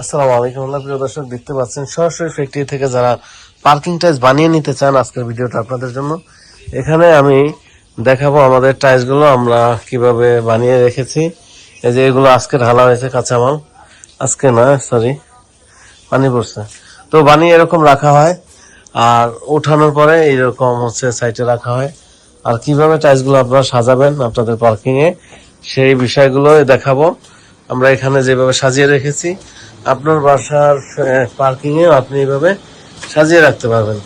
আসসালামু আলাইকুম। আল্লাহ প্রিয় দর্শক, দেখতে পাচ্ছেন সরাসরি ফ্যাক্টরি থেকে যারা পার্কিং টাইলস বানিয়ে নিতে চান আজকের ভিডিওটা আপনাদের জন্য, এখানে আমি দেখাবো আমাদের টাইলসগুলো আমরা কীভাবে বানিয়ে রেখেছি। এই যে এগুলো আজকে ঢালা হয়েছে কাঁচামাল। আজকে না সরি পানি পড়ছে। তো বানিয়ে এরকম রাখা হয়, আর ওঠানোর পরে এইরকম হচ্ছে সাইডে রাখা হয়। আর কীভাবে টাইলসগুলো আপনারা সাজাবেন আপনাদের পার্কিং এ, সেই বিষয়গুলো দেখাবো। আমরা এখানে যেভাবে সাজিয়ে রেখেছি আপনার বাসার পার্কিং এ আপনি এইভাবে সাজিয়ে রাখতে পারবেন।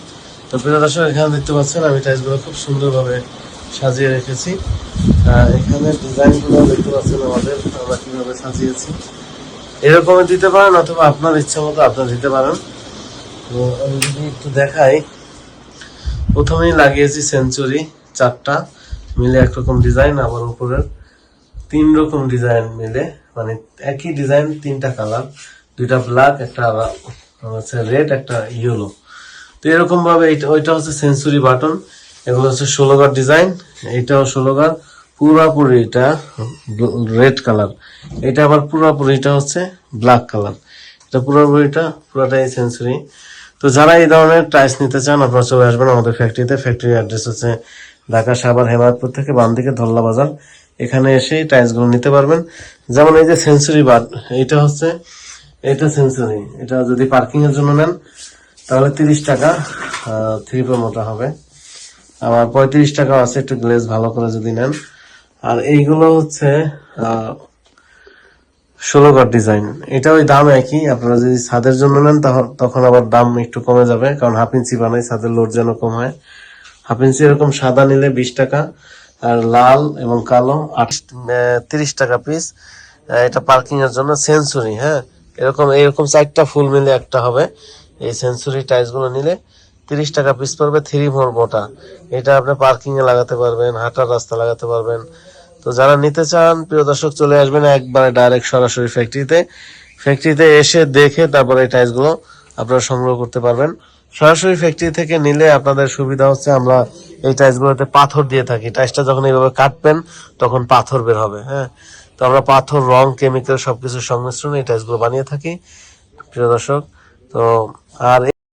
তো প্রিয় দর্শক, এখানে দেখতে পাচ্ছেন, আমি টাইলসগুলো খুব সুন্দরভাবে সাজিয়ে রেখেছি। এখানে ডিজাইনগুলো দেখতে পাচ্ছেন আমাদের, আমরা কীভাবে সাজিয়েছি। এরকমই দিতে পারেন অথবা আপনার ইচ্ছা মতো আপনার দিতে পারেন। তো আমি যদি একটু দেখাই, প্রথমেই লাগিয়েছি সেঞ্চুরি, চারটা মিলে একরকম ডিজাইন, আবার উপরের তিন রকম ডিজাইন মিলে মানে একই ডিজাইন, তিনটা কালার। দুইটা ব্ল্যাক একটা হচ্ছে রেড একটা ইয়েলো তো এরকম ভাবে ওইটা হচ্ছে সেঞ্চুরি বাটন এগুলো হচ্ছে ষোলোগার ডিজাইন এইটাও ষোলোগার পুরাপুরি এটা রেড কালার এটা আবার পুরাপুরিটা হচ্ছে ব্ল্যাক কালার এটা পুরোপুরিটা পুরোটাই সেঞ্চুরি তো যারা এই ধরনের টাইলস নিতে চান, আপনারা চলে আসবেন আমাদের ফ্যাক্টরিতে ফ্যাক্টরি অ্যাড্রেস হচ্ছে ঢাকা, সাভার, হেমায়তপুর থেকে বাম দিকে ধল্লা বাজার। এখানে এসে টাইলসগুলো নিতে পারবেন। যেমন এই যে সেঞ্চুরি বাদ এটা হচ্ছে এটা সেঞ্চুরি এটা যদি পার্কিং এর জন্য নেন, তাহলে তিরিশ টাকা থ্রি পে মোটা হবে। আবার পঁয়ত্রিশ টাকা আছে, একটু গ্লেজ ভালো করে যদি নেন। আর এইগুলো হচ্ছে ষোলো গড় ডিজাইন এটা ওই দাম একই, আপনারা যদি ছাদের জন্য নেন তখন- তখন আবার দাম একটু কমে যাবে, কারণ হাফ ইঞ্চি বানাই, ছাদের লোড যেন কম হয়। হাফ ইঞ্চি এরকম সাদা নিলে বিশ টাকা, আর লাল এবং কালো আট তিরিশ টাকা পিস এটা পার্কিং এর জন্য সেঞ্চুরি হ্যাঁ? এরকম এরকম চারটা ফুল মিলে একটা হবে। এই সেঞ্চুরি টাইলসগুলো নিলে তিরিশ টাকা পিস পড়বে থ্রি ফোর মোটা। এটা আপনি পার্কিং এ লাগাতে পারবেন, হাঁটার রাস্তা লাগাতে পারবেন। তো যারা নিতে চান, প্রিয় দর্শক, চলে আসবেন একবারে ডাইরেক্ট সরাসরি ফ্যাক্টরিতে ফ্যাক্টরিতে এসে দেখে তারপরে এই টাইলসগুলো আপনারা সংগ্রহ করতে পারবেন। সরাসরি ফ্যাক্টরি থেকে নিলে আপনাদের সুবিধা হচ্ছে আমরা এই টাইলস গুলোতে পাথর দিয়ে থাকি। টাইলসটা যখন এইভাবে কাটবেন, তখন পাথর বের হবে হ্যাঁ। তো আমরা পাথর, রং, কেমিক্যাল সবকিছুর সংমিশ্রণে এই টাইলসগুলো বানিয়ে থাকি, প্রিয় দর্শক। তো, আর